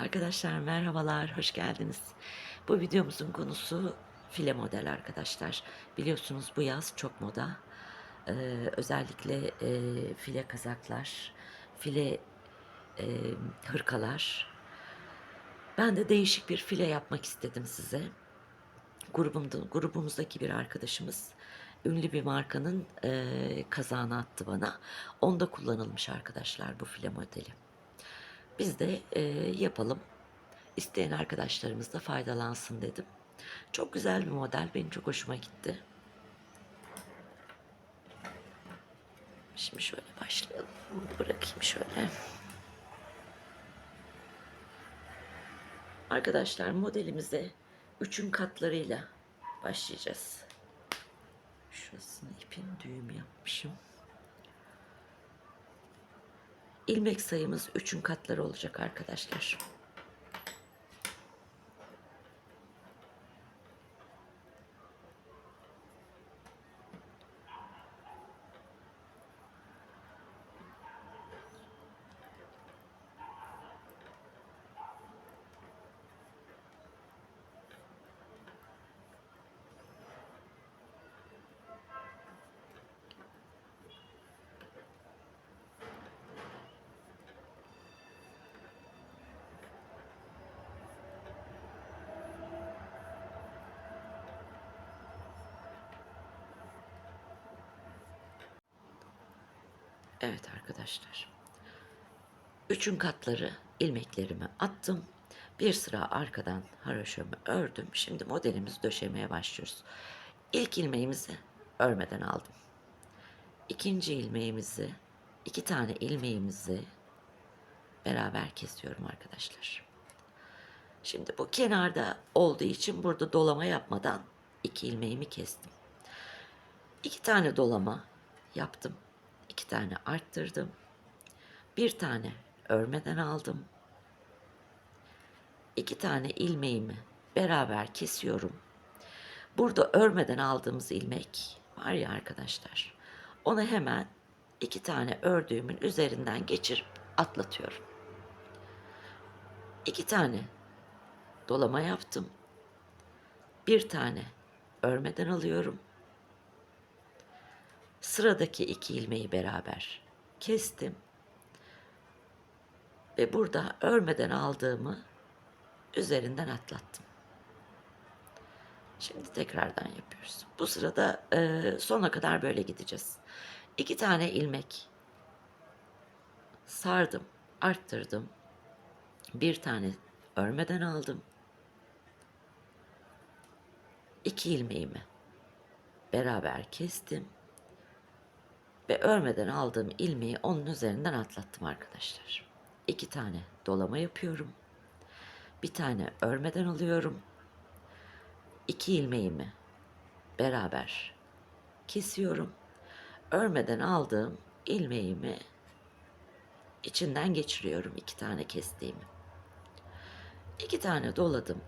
Arkadaşlar merhabalar, hoş geldiniz. Bu videomuzun konusu file model arkadaşlar. Biliyorsunuz bu yaz çok moda. Ee, özellikle e, file kazaklar, file e, hırkalar. Ben de değişik bir file yapmak istedim size. Grubumda, grubumuzdaki bir arkadaşımız ünlü bir markanın e, kazağını attı bana. Onda kullanılmış arkadaşlar bu file modeli. Biz de e, yapalım. İsteyen arkadaşlarımız da faydalansın dedim. Çok güzel bir model. Benim çok hoşuma gitti. Şimdi şöyle başlayalım. Bunu bırakayım şöyle. Arkadaşlar modelimize üçün katlarıyla başlayacağız. Şurasını ipin düğüm yapmışım. İlmek sayımız üçün katları olacak arkadaşlar. Evet arkadaşlar. Üçün katları ilmeklerimi attım. Bir sıra arkadan haroşamı ördüm. Şimdi modelimizi döşemeye başlıyoruz. İlk ilmeğimizi örmeden aldım. İkinci ilmeğimizi, iki tane ilmeğimizi beraber kesiyorum arkadaşlar. Şimdi bu kenarda olduğu için burada dolama yapmadan iki ilmeğimi kestim. İki tane dolama yaptım. İki tane arttırdım. Bir tane örmeden aldım. İki tane ilmeğimi beraber kesiyorum. Burada örmeden aldığımız ilmek var ya arkadaşlar. Onu hemen iki tane ördüğümün üzerinden geçirip atlatıyorum. İki tane dolama yaptım. Bir tane örmeden alıyorum. Sıradaki iki ilmeği beraber kestim. Ve burada örmeden aldığımı üzerinden atlattım. Şimdi tekrardan yapıyoruz. Bu sırada e, sona kadar böyle gideceğiz. İki tane ilmek sardım, arttırdım. Bir tane örmeden aldım. İki ilmeğimi beraber kestim ve örmeden aldığım ilmeği onun üzerinden atlattım arkadaşlar. İki tane dolama yapıyorum. Bir tane örmeden alıyorum. İki ilmeğimi beraber kesiyorum. Örmeden aldığım ilmeğimi içinden geçiriyorum iki tane kestiğimi. İki tane doladım.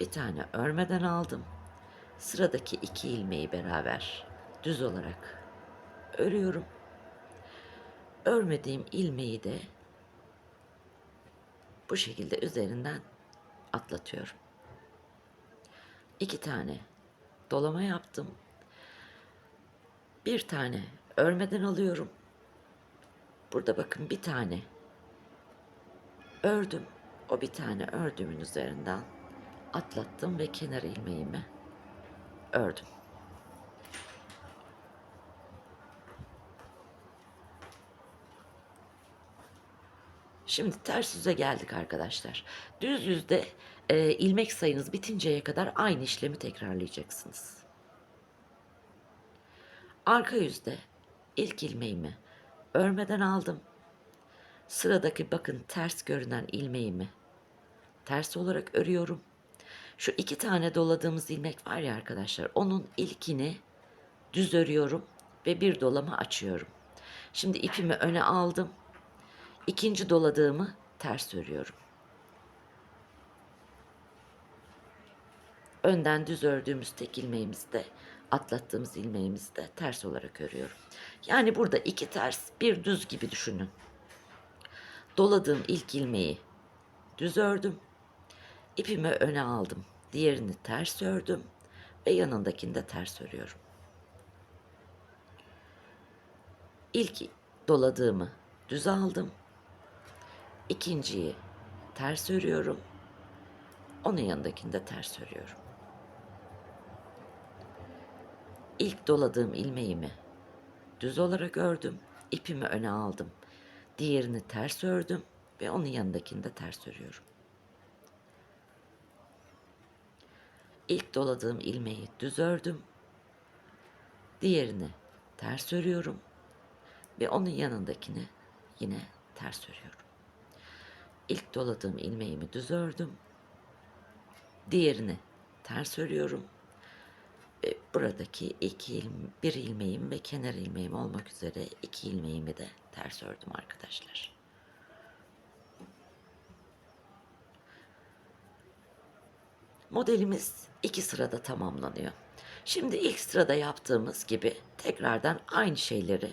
Bir tane örmeden aldım. Sıradaki iki ilmeği beraber düz olarak örüyorum. Örmediğim ilmeği de bu şekilde üzerinden atlatıyorum. İki tane dolama yaptım. Bir tane örmeden alıyorum. Burada bakın bir tane ördüm. O bir tane ördüğümün üzerinden atlattım ve kenar ilmeğimi ördüm. Şimdi ters yüze geldik arkadaşlar. Düz yüzde e, ilmek sayınız bitinceye kadar aynı işlemi tekrarlayacaksınız. Arka yüzde ilk ilmeğimi örmeden aldım. Sıradaki bakın ters görünen ilmeğimi ters olarak örüyorum. Şu iki tane doladığımız ilmek var ya arkadaşlar onun ilkini düz örüyorum ve bir dolama açıyorum. Şimdi ipimi öne aldım. İkinci doladığımı ters örüyorum. Önden düz ördüğümüz tek ilmeğimizi de atlattığımız ilmeğimizi de ters olarak örüyorum. Yani burada iki ters bir düz gibi düşünün. Doladığım ilk ilmeği düz ördüm. İpimi öne aldım. Diğerini ters ördüm ve yanındakini de ters örüyorum. İlk doladığımı düz aldım. İkinciyi ters örüyorum. Onun yanındakini de ters örüyorum. İlk doladığım ilmeğimi düz olarak ördüm. İpimi öne aldım. Diğerini ters ördüm ve onun yanındakini de ters örüyorum. İlk doladığım ilmeği düz ördüm. Diğerini ters örüyorum ve onun yanındakini yine ters örüyorum. İlk doladığım ilmeğimi düz ördüm. Diğerini ters örüyorum. Ve buradaki iki ilm, bir ilmeğim ve kenar ilmeğim olmak üzere iki ilmeğimi de ters ördüm arkadaşlar. Modelimiz iki sırada tamamlanıyor. Şimdi ilk sırada yaptığımız gibi tekrardan aynı şeyleri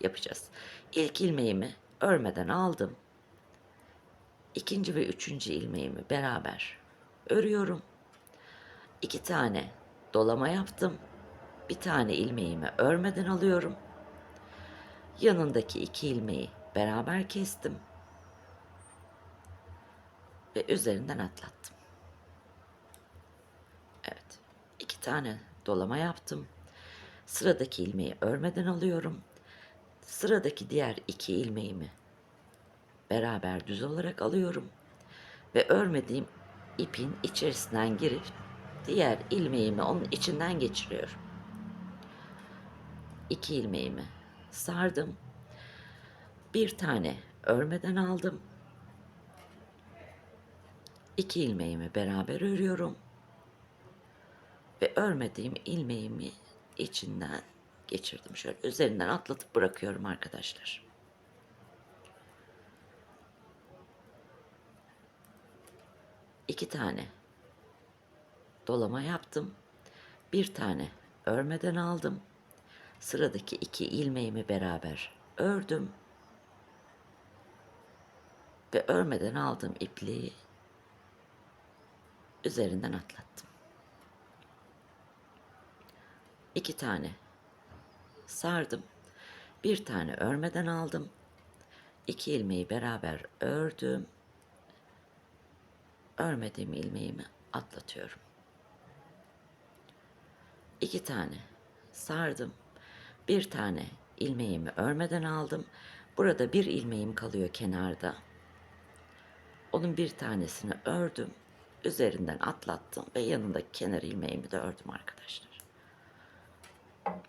yapacağız. İlk ilmeğimi örmeden aldım. İkinci ve üçüncü ilmeğimi beraber örüyorum. İki tane dolama yaptım. Bir tane ilmeğimi örmeden alıyorum. Yanındaki iki ilmeği beraber kestim. Ve üzerinden atlattım. Evet. iki tane dolama yaptım. Sıradaki ilmeği örmeden alıyorum. Sıradaki diğer iki ilmeğimi beraber düz olarak alıyorum ve örmediğim ipin içerisinden girip diğer ilmeğimi onun içinden geçiriyorum. İki ilmeğimi sardım. Bir tane örmeden aldım. İki ilmeğimi beraber örüyorum ve örmediğim ilmeğimi içinden geçirdim. Şöyle üzerinden atlatıp bırakıyorum arkadaşlar. İki tane dolama yaptım. Bir tane örmeden aldım. Sıradaki iki ilmeğimi beraber ördüm. Ve örmeden aldığım ipliği üzerinden atlattım. İki tane sardım. Bir tane örmeden aldım. İki ilmeği beraber ördüm. Örmediğim ilmeğimi atlatıyorum. İki tane sardım. Bir tane ilmeğimi örmeden aldım. Burada bir ilmeğim kalıyor kenarda. Onun bir tanesini ördüm. Üzerinden atlattım ve yanındaki kenar ilmeğimi de ördüm arkadaşlar.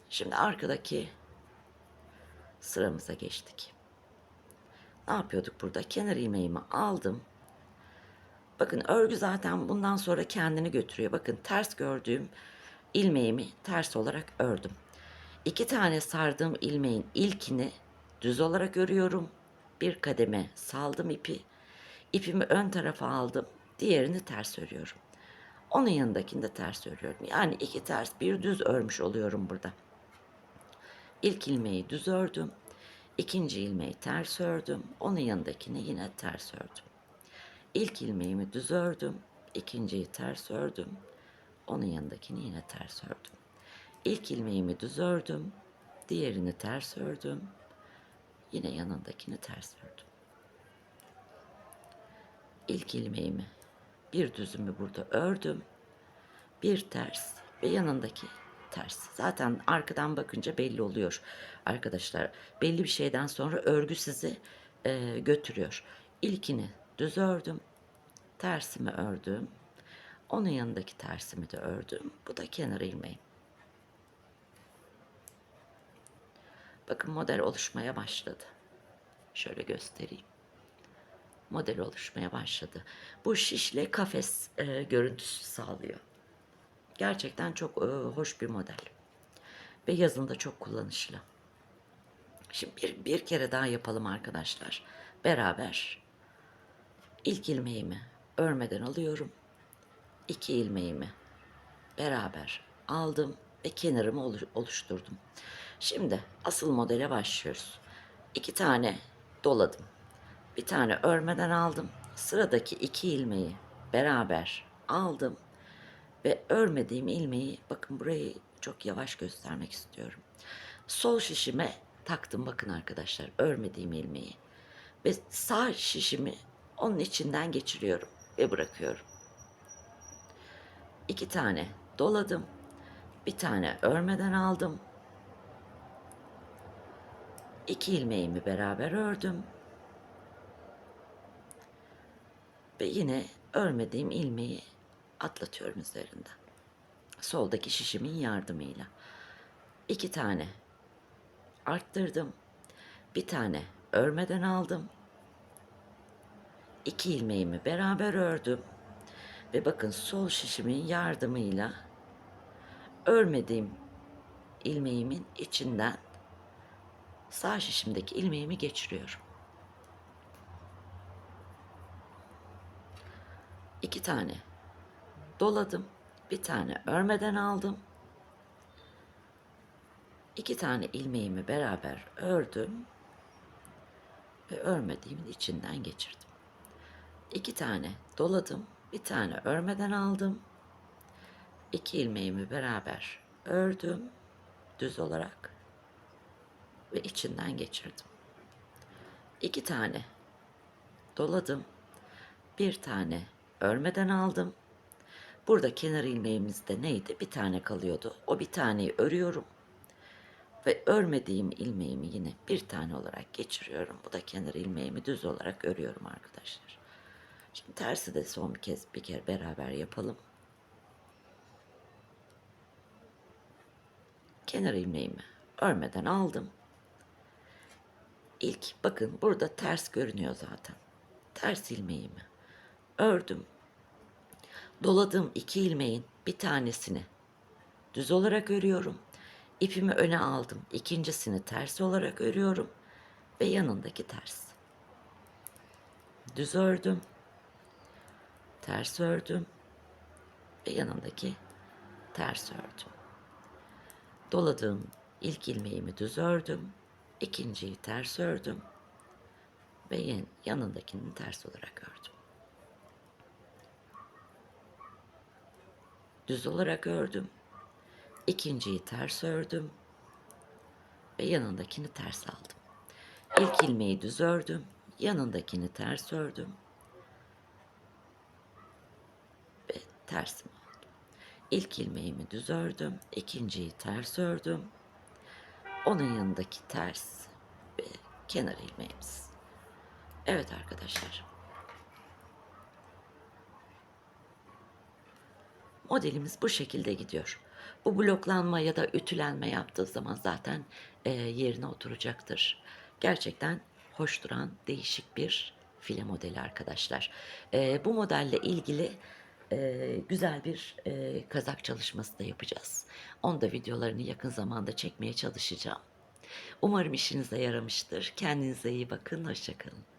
Şimdi arkadaki sıramıza geçtik. Ne yapıyorduk burada? Kenar ilmeğimi aldım. Bakın örgü zaten bundan sonra kendini götürüyor. Bakın ters gördüğüm ilmeğimi ters olarak ördüm. İki tane sardığım ilmeğin ilkini düz olarak örüyorum. Bir kademe saldım ipi. İpimi ön tarafa aldım. Diğerini ters örüyorum. Onun yanındakini de ters örüyorum. Yani iki ters bir düz örmüş oluyorum burada. İlk ilmeği düz ördüm. İkinci ilmeği ters ördüm. Onun yanındakini yine ters ördüm. İlk ilmeğimi düz ördüm. ikinciyi ters ördüm. Onun yanındakini yine ters ördüm. İlk ilmeğimi düz ördüm. Diğerini ters ördüm. Yine yanındakini ters ördüm. İlk ilmeğimi bir düzümü burada ördüm. Bir ters ve yanındaki ters. Zaten arkadan bakınca belli oluyor arkadaşlar. Belli bir şeyden sonra örgü sizi e, götürüyor. İlkini düz ördüm. Tersimi ördüm. Onun yanındaki tersimi de ördüm. Bu da kenar ilmeğim. Bakın model oluşmaya başladı. Şöyle göstereyim. Model oluşmaya başladı. Bu şişle kafes e, görüntüsü sağlıyor. Gerçekten çok e, hoş bir model. Ve yazında çok kullanışlı. Şimdi bir, bir kere daha yapalım arkadaşlar. Beraber ilk ilmeğimi örmeden alıyorum. İki ilmeğimi beraber aldım ve kenarımı oluşturdum. Şimdi asıl modele başlıyoruz. İki tane doladım. Bir tane örmeden aldım. sıradaki iki ilmeği beraber aldım ve örmediğim ilmeği bakın burayı çok yavaş göstermek istiyorum. Sol şişime taktım bakın arkadaşlar örmediğim ilmeği ve sağ şişimi onun içinden geçiriyorum ve bırakıyorum. İki tane doladım. Bir tane örmeden aldım. İki ilmeğimi beraber ördüm. Ve yine örmediğim ilmeği atlatıyorum üzerinden. Soldaki şişimin yardımıyla. İki tane arttırdım. Bir tane örmeden aldım. İki ilmeğimi beraber ördüm. Ve bakın sol şişimin yardımıyla örmediğim ilmeğimin içinden sağ şişimdeki ilmeğimi geçiriyorum. İki tane doladım. Bir tane örmeden aldım. İki tane ilmeğimi beraber ördüm ve örmediğimin içinden geçirdim. İki tane doladım. Bir tane örmeden aldım. İki ilmeğimi beraber ördüm düz olarak ve içinden geçirdim. İki tane doladım. Bir tane örmeden aldım. Burada kenar ilmeğimizde neydi? Bir tane kalıyordu. O bir taneyi örüyorum. Ve örmediğim ilmeğimi yine bir tane olarak geçiriyorum. Bu da kenar ilmeğimi düz olarak örüyorum arkadaşlar. Şimdi tersi de son bir kez bir kere beraber yapalım. Kenar ilmeğimi örmeden aldım. İlk bakın burada ters görünüyor zaten. Ters ilmeğimi ördüm. Doladığım iki ilmeğin bir tanesini düz olarak örüyorum. İpimi öne aldım. İkincisini ters olarak örüyorum ve yanındaki ters. Düz ördüm. Ters ördüm ve yanındaki ters ördüm. Doladığım ilk ilmeğimi düz ördüm. ikinciyi ters ördüm ve yan- yanındakini ters olarak ördüm. Düz olarak ördüm. İkinciyi ters ördüm ve yanındakini ters aldım. İlk ilmeği düz ördüm, yanındakini ters ördüm ve tersimi aldım. İlk ilmeğimi düz ördüm, ikinciyi ters ördüm. Onun yanındaki ters ve kenar ilmeğimiz. Evet arkadaşlar. Modelimiz bu şekilde gidiyor. Bu bloklanma ya da ütülenme yaptığı zaman zaten e, yerine oturacaktır. Gerçekten hoş duran değişik bir file modeli arkadaşlar. E, bu modelle ilgili e, güzel bir e, kazak çalışması da yapacağız. Onu da videolarını yakın zamanda çekmeye çalışacağım. Umarım işinize yaramıştır. Kendinize iyi bakın. Hoşçakalın.